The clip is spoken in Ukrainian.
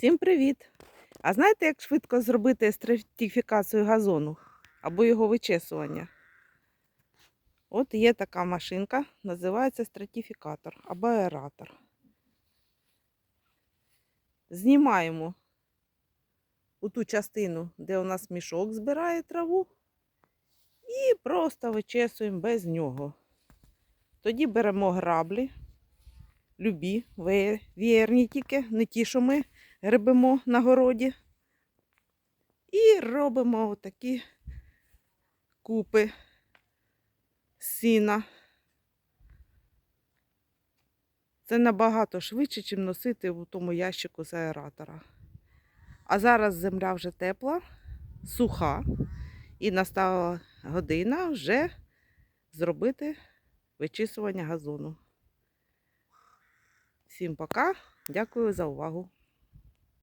Всім привіт! А знаєте, як швидко зробити стратифікацію газону або його вичесування? От є така машинка, називається стратифікатор або аератор. Знімаємо у ту частину, де у нас мішок збирає траву, і просто вичесуємо без нього. Тоді беремо граблі, любі, ве- веєрні тільки, не ті, що ми гребемо на городі. І робимо такі купи сіна. Це набагато швидше, ніж носити в тому ящику з аератора. А зараз земля вже тепла, суха, і настала година вже зробити вичісування газону. Всім пока, дякую за увагу.